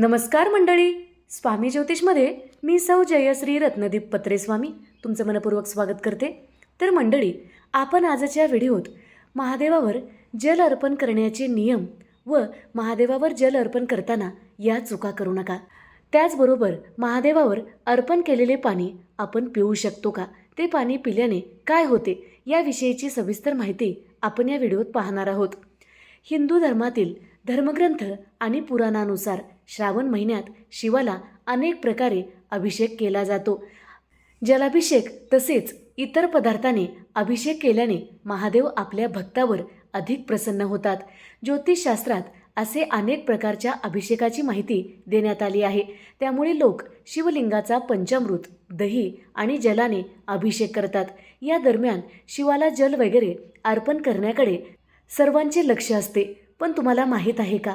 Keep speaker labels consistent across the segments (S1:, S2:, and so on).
S1: नमस्कार मंडळी. स्वामी ज्योतिषमध्ये मी सौ जयश्री रत्नदीप पत्रे स्वामी तुमचं मनपूर्वक स्वागत करते. तर मंडळी आपण आजच्या व्हिडिओत महादेवावर जल अर्पण करण्याचे नियम व महादेवावर जल अर्पण करताना या चुका करू नका. त्याचबरोबर महादेवावर अर्पण केलेले पाणी आपण पिऊ शकतो का? ते पाणी पिल्याने काय होते? याविषयीची सविस्तर माहिती आपण या व्हिडिओत पाहणार आहोत. हिंदू धर्मातील धर्मग्रंथ आणि पुराणानुसार श्रावण महिन्यात शिवाला अनेक प्रकारे अभिषेक केला जातो. जलाभिषेक तसेच इतर पदार्थाने अभिषेक केल्याने महादेव आपल्या भक्तावर अधिक प्रसन्न होतात. ज्योतिषशास्त्रात असे अनेक प्रकारच्या अभिषेकाची माहिती देण्यात आली आहे. त्यामुळे लोक शिवलिंगाचा पंचामृत दही आणि जलाने अभिषेक करतात. या दरम्यान शिवाला जल वगैरे अर्पण करण्याकडे सर्वांचे लक्ष असते. पण तुम्हाला माहीत आहे का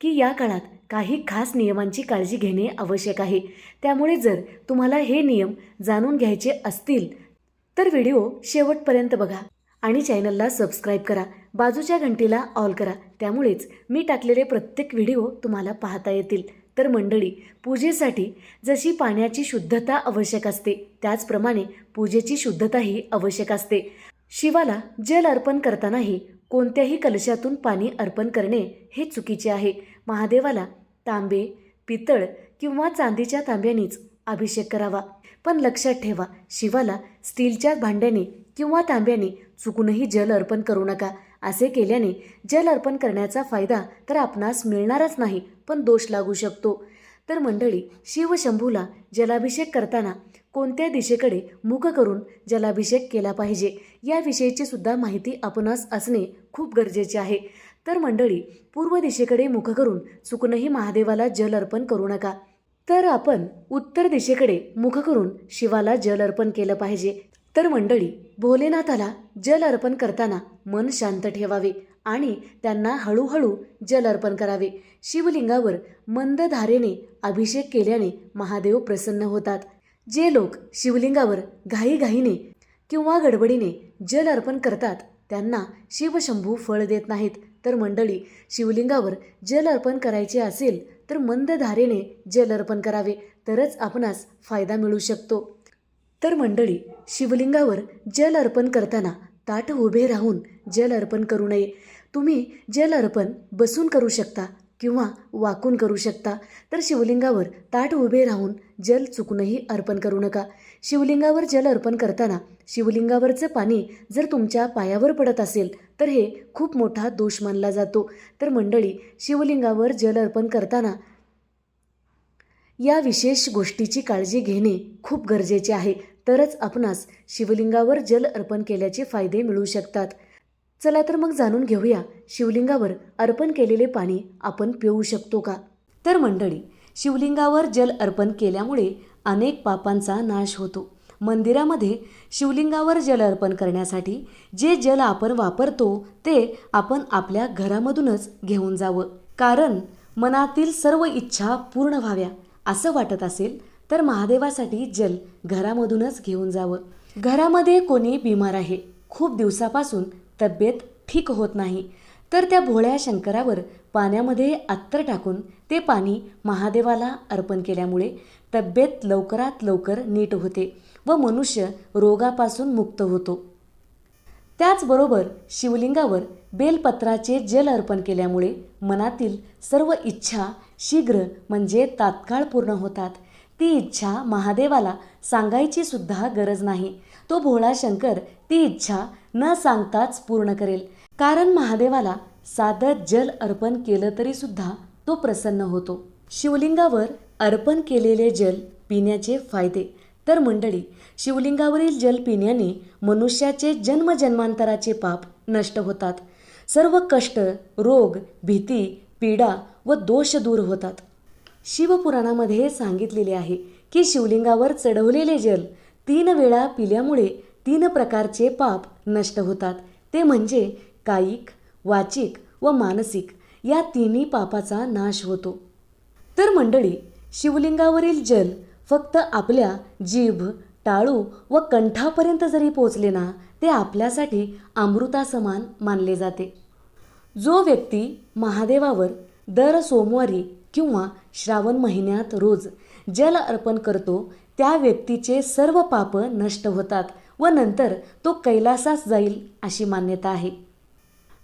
S1: की या काळात काही खास नियमांची काळजी घेणे आवश्यक आहे? त्यामुळे जर तुम्हाला हे नियम जाणून घ्यायचे असतील तर व्हिडिओ शेवटपर्यंत बघा आणि चॅनलला सबस्क्राईब करा बाजूच्या घंटीला ऑल करा. त्यामुळेच मी टाकलेले प्रत्येक व्हिडिओ तुम्हाला पाहता येतील. तर मंडळी पूजेसाठी जशी पाण्याची शुद्धता आवश्यक असते त्याचप्रमाणे पूजेची शुद्धताही आवश्यक असते. शिवाला जल अर्पण करतानाही कोणत्याही कलशातून पाणी अर्पण करणे हे चुकीचे आहे. महादेवाला तांबे पितळ किंवा चांदीच्या तांब्यानेच अभिषेक करावा. पण लक्षात ठेवा शिवाला स्टीलच्या भांड्याने किंवा तांब्याने चुकूनही जल अर्पण करू नका. असे केल्याने जल अर्पण करण्याचा फायदा तर आपणास मिळणारच नाही पण दोष लागू शकतो. तर मंडळी शिवशंभूला जलाभिषेक करताना कोणत्या दिशेकडे मुख करून जलाभिषेक केला पाहिजे? याविषयीची सुद्धा माहिती आपणास असणे खूप गरजेचे आहे. तर मंडळी पूर्व दिशेकडे मुख करून चुकूनही महादेवाला जल अर्पण करू नका. तर आपण उत्तर दिशेकडे मुख करून शिवाला जल अर्पण केलं पाहिजे. तर मंडळी भोलेनाथाला जल अर्पण करताना मन शांत ठेवावे आणि त्यांना हळूहळू जल अर्पण करावे. शिवलिंगावर मंद धारेने अभिषेक केल्याने महादेव प्रसन्न होतात. जे लोक शिवलिंगावर घाईघाईने किंवा गडबडीने जल अर्पण करतात त्यांना शिवशंभू फळ देत नाहीत. तर मंडळी शिवलिंगावर जल अर्पण करायचे असेल तर मंद धारेने जल अर्पण करावे. तरच आपणास फायदा मिळू शकतो. तर मंडळी शिवलिंगावर जल अर्पण करताना ताट उभे राहून जल अर्पण करू नये. तुम्ही जल अर्पण बसून करू शकता किंवा वाकून करू शकता. तर शिवलिंगावर ताट उभे राहून जल चुकूनही अर्पण करू नका. शिवलिंगावर जल अर्पण करताना शिवलिंगावरचं पाणी जर तुमच्या पायावर पडत असेल तर हे खूप मोठा दोष मानला जातो. तर मंडळी शिवलिंगावर जल अर्पण करताना या विशेष गोष्टीची काळजी घेणे खूप गरजेचे आहे. तरच आपणास शिवलिंगावर जल अर्पण केल्याचे फायदे मिळू शकतात. चला तर मग जाणून घेऊया शिवलिंगावर अर्पण केलेले पाणी आपण पिऊ शकतो का? तर मंडळी शिवलिंगावर जल अर्पण केल्यामुळे अनेक पापांचा नाश होतो. मंदिरामध्ये शिवलिंगावर जल अर्पण करण्यासाठी जे जल आपण वापरतो ते आपण आपल्या घरामधूनच घेऊन जावं. कारण मनातील सर्व इच्छा पूर्ण व्हाव्या असं वाटत असेल तर महादेवासाठी जल घरामधूनच घेऊन जावं. घरामध्ये कोणी बिमार आहे. खूप दिवसापासून तब्येत ठीक होत नाही. तर त्या भोळ्या शंकरावर पाण्यामध्ये अत्तर टाकून ते पाणी महादेवाला अर्पण केल्यामुळे तब्येत लवकरात लवकर नीट होते व मनुष्य रोगापासून मुक्त होतो. त्याचबरोबर शिवलिंगावर बेलपत्राचे जल अर्पण केल्यामुळे मनातील सर्व इच्छा शीघ्र म्हणजे तात्काळ पूर्ण होतात. ती इच्छा महादेवाला सांगायची सुद्धा गरज नाही. तो भोळा शंकर ती इच्छा न सांगताच पूर्ण करेल. कारण महादेवाला साधं जल अर्पण केलं तरी सुद्धा तो प्रसन्न होतो. शिवलिंगावर अर्पण केलेले जल पिण्याचे फायदे. तर मंडळी शिवलिंगावरील जल पिण्याने मनुष्याचे जन्मजन्मांतराचे पाप नष्ट होतात. सर्व कष्ट रोग भीती पीडा व दोष दूर होतात. शिवपुराणामध्ये सांगितलेले आहे की शिवलिंगावर चढवलेले जल तीन वेळा पिल्यामुळे तीन प्रकारचे पाप नष्ट होतात. ते म्हणजे कायिक वाचिक व मानसिक या तिन्ही पापाचा नाश होतो. तर मंडळी शिवलिंगावरील जल फक्त आपल्या जीभ टाळू व कंठापर्यंत जरी पोचले ना ते आपल्यासाठी अमृतासमान मानले जाते. जो व्यक्ती महादेवावर दर सोमवारी किंवा श्रावण महिन्यात रोज जल अर्पण करतो त्या व्यक्तीचे सर्व पाप नष्ट होतात व नंतर तो कैलासास जाईल अशी मान्यता आहे.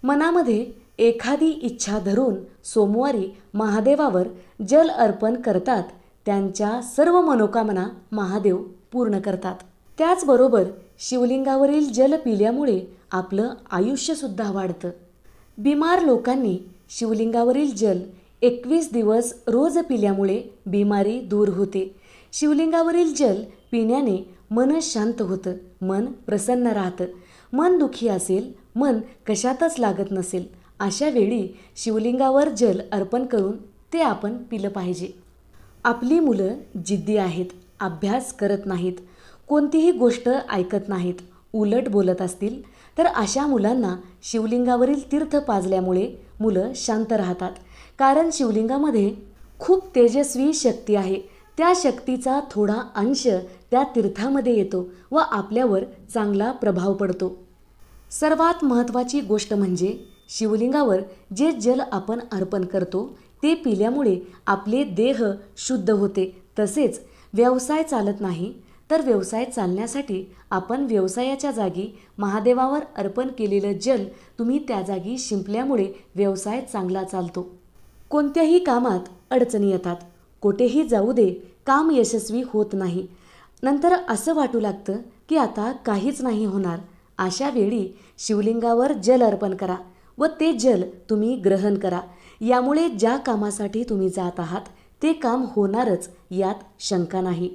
S1: मनामध्ये एखादी इच्छा धरून सोमवारी महादेवावर जल अर्पण करतात त्यांच्या सर्व मनोकामना महादेव पूर्ण करतात. त्याचबरोबर शिवलिंगावरील जल पिल्यामुळे आपलं आयुष्यसुद्धा वाढतं. बिमार लोकांनी शिवलिंगावरील जल एकवीस दिवस रोज पिल्यामुळे बिमारी दूर होते. शिवलिंगावरील जल पिण्याने मन शांत होतं मन प्रसन्न राहतं. मन दुखी असेल मन कशातच लागत नसेल अशा वेळी शिवलिंगावर जल अर्पण करून ते आपण पिलं पाहिजे. आपली मुलं जिद्दी आहेत अभ्यास करत नाहीत कोणतीही गोष्ट ऐकत नाहीत उलट बोलत असतील तर अशा मुलांना शिवलिंगावरील तीर्थ पाजल्यामुळे मुलं शांत राहतात. कारण शिवलिंगामध्ये खूप तेजस्वी शक्ती आहे. त्या शक्तीचा थोडा अंश त्या तीर्थामध्ये येतो व आपल्यावर चांगला प्रभाव पडतो. सर्वात महत्त्वाची गोष्ट म्हणजे शिवलिंगावर जे जल आपण अर्पण करतो ते पिल्यामुळे आपले देह शुद्ध होते. तसेच व्यवसाय चालत नाही तर व्यवसाय चालण्यासाठी आपण व्यवसायाच्या जागी महादेवावर अर्पण केलेलं जल तुम्ही त्या जागी शिंपल्यामुळे व्यवसाय चांगला चालतो. कोणत्याही कामात अडचणी येतात. कोठेही जाऊ दे काम यशस्वी होत नाही. नंतर असं वाटू लागतं की आता काहीच नाही होणार. अशा वेळी शिवलिंगावर जल अर्पण करा व ते जल तुम्ही ग्रहण करा. यामुळे ज्या कामासाठी तुम्ही जात आहात ते काम होणारच यात शंका नाही.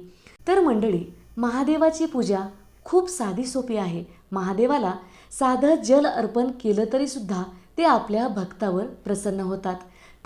S1: तर मंडळी महादेवाची पूजा खूप साधी सोपी आहे. महादेवाला साधं जल अर्पण केलं तरीसुद्धा ते आपल्या भक्तावर प्रसन्न होतात.